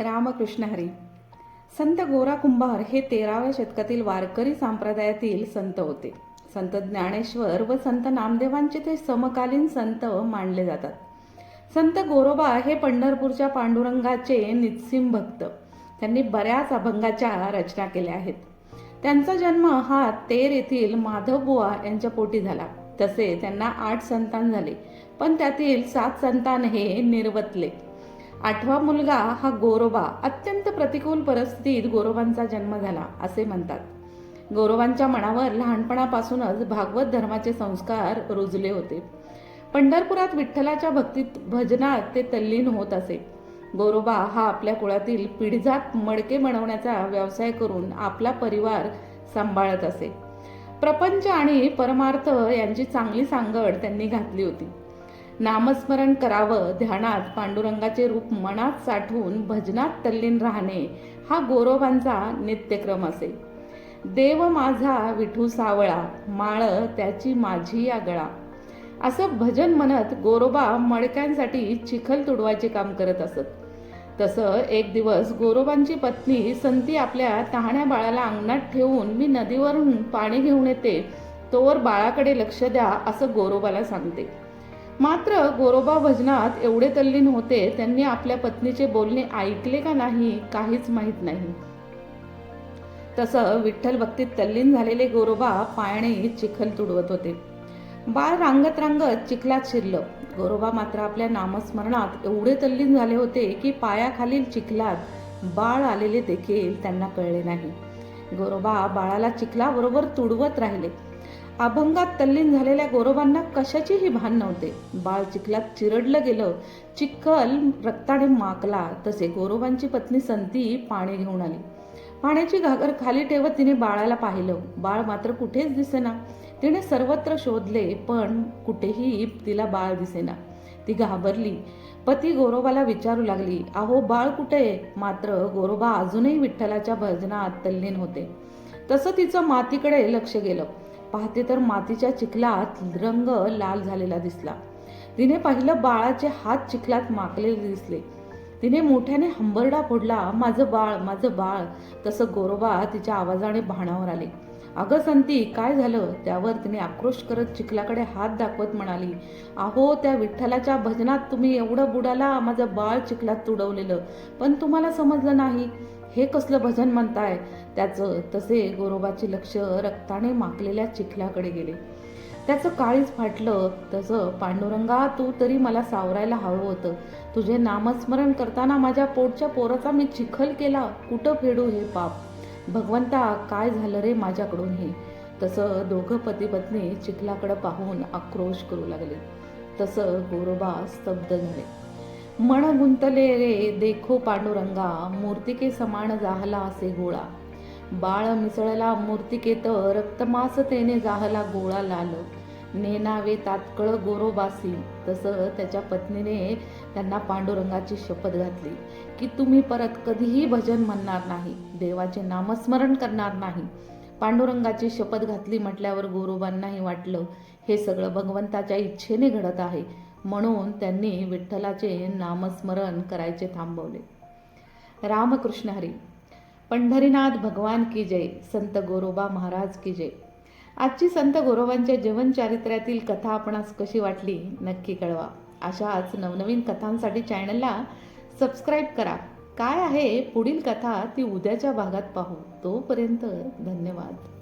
रामकृष्ण हरी. संत गोरा कुंभार हे तेराव्या शतकातील वारकरी संप्रदायातील संत होते. संत ज्ञानेश्वर व संत नामदेवांचे ते समकालीन संत मानले जातात. संत गोरोबा हे पंढरपूरच्या पांडुरंगाचे निस्सिम भक्त. त्यांनी बऱ्याच अभंगाच्या रचना केल्या आहेत. त्यांचा जन्म हा तेर येथील माधवबुवा यांच्या पोटी झाला. तसे त्यांना आठ संतान झाले. पण त्यातील सात संतान हे निर्वतले. आठवा मुलगा हा गोरोबा अत्यंत प्रतिकूल परिस्थितीत गोरोबांचा जन्म झाला असे म्हणतात. गोरोबांच्या मनावर लहानपणापासूनच भागवत धर्माचे संस्कार रुजले होते. पंढरपुरात विठ्ठलाच्या भक्तीत भजनात ते तल्लीन होत असे. गोरोबा हा आपल्या कुळातील पिढीजात मडके बनवण्याचा व्यवसाय करून आपला परिवार सांभाळत असे. प्रपंच आणि परमार्थ यांची चांगली सांगड त्यांनी घातली होती. नामस्मरण करावं ध्यानात पांडुरंगाचे रूप मनात साठवून भजनात तल्लीन राहणे हा गोरोबांचा नित्यक्रम असे. देव माझा विठू सावळा माळ त्याची माझी या गळा असं भजन म्हणत गोरोबा मडक्यांसाठी चिखल तुडवायचे काम करत असत. तसं एक दिवस गोरोबांची पत्नी संती आपल्या तहाण्या बाळाला अंगणात ठेवून मी नदीवरून पाणी घेऊन येते तोवर बाळाकडे लक्ष द्या असं गोरोबाला सांगते. मात्र गोरोबा भजनात एवढे तल्लीन होते त्यांनी आपल्या पत्नीचे बोलणे ऐकले का नाही काहीच माहीत नाही. तसं विठ्ठल भक्तीत तल्लीन झालेले गोरोबा पायाने चिखल तुडवत होते. बाळ रांगत रांगत चिखलात शिरलं. गोरोबा मात्र आपल्या नामस्मरणात एवढे तल्लीन झाले होते की पायाखालील चिखलात बाळ आलेले देखील त्यांना कळले नाही. गोरोबा बाळाला चिखलाबरोबर तुडवत राहिले. अभंगात तल्लीन झालेल्या गोरोबांना कशाचीही भान नव्हते. बाळ चिखलात चिरडलं गेलं चिखल रक्ताने माकला तसे गोरोबांची पत्नी संती पाणी घेऊन आली. पाण्याची घागर खाली ठेवत तिने बाळाला पाहिलं. बाळ मात्र कुठेच दिसेना. तिने सर्वत्र शोधले पण कुठेही तिला बाळ दिसेना. ती घाबरली. पती गोरोबाला विचारू लागली अहो बाळ कुठे मात्र गोरोबा अजूनही विठ्ठलाच्या भजनात तल्लीन होते. तसं तिचं मातीकडे लक्ष गेलं. पाहते तर मातीच्या चिखलात रंग लाल झालेला दिसला. तिने पाहिलं बाळाचे हात चिखलात माकलेले दिसले. तिने मोठ्याने हंबरडा फोडला माझं बाळ माझं बाळ. तसं गोरोबा तिच्या आवाजाने भाणावर आले. अगं संती काय झालं? त्यावर तिने आक्रोश करत चिखलाकडे हात दाखवत म्हणाली अहो त्या विठ्ठलाच्या भजनात तुम्ही एवढं बुडाला माझं बाळ चिखलात तुडवलेलं. पण तुम्हाला समजलं नाही. हे कसलं भजन म्हणताय? त्याचं तसे गोरोबाचे लक्ष रक्ताने माकलेल्या चिखलाकडे गेले. त्याचं काळीच फाटलं तसं पांडुरंगा तू तरी मला सावरायला हवं होतं. तुझे नामस्मरण करताना माझ्या पोटच्या पोराचा मी चिखल केला. कुठं फेडू हे पाप? भगवंता काय झालं रे माझ्याकडून हे? तसं दोघं पती पत्नी चिखलाकडं पाहून आक्रोश करू लागले. तसं गोरोबा स्तब्ध झाले. मन गुंतले रे देखो पांडुरंगा मूर्तिके समान जाहला असे गोळा. बाळ मिसळला मूर्तिकेत रक्तमास तेने जाहला गोळा लाल. नेनावे तात्कळ गोरोबासी तसं त्याच्या पत्नीने त्यांना पांडुरंगाची शपथ घातली. की तुम्ही परत कधीही भजन म्हणणार नाही देवाचे नामस्मरण करणार नाही. पांडुरंगाची शपथ घातली म्हटल्यावर गोरोबांनाही वाटलं हे सगळं भगवंताच्या इच्छेने घडत आहे. म्हणून त्यांनी विठ्ठलाचे नामस्मरण करायचे थांबवले. रामकृष्ण हरी पंढरीनाथ भगवान की जय संत गोरोबा महाराज की जय. आजची संत गोरोबांच्या जीवनचारित्र्यातील कथा आपणास कशी वाटली नक्की कळवा. अशाच नवनवीन कथांसाठी चॅनलला सबस्क्राईब करा. काय आहे पुढील कथा ती उद्याच्या भागात पाहू. तोपर्यंत धन्यवाद.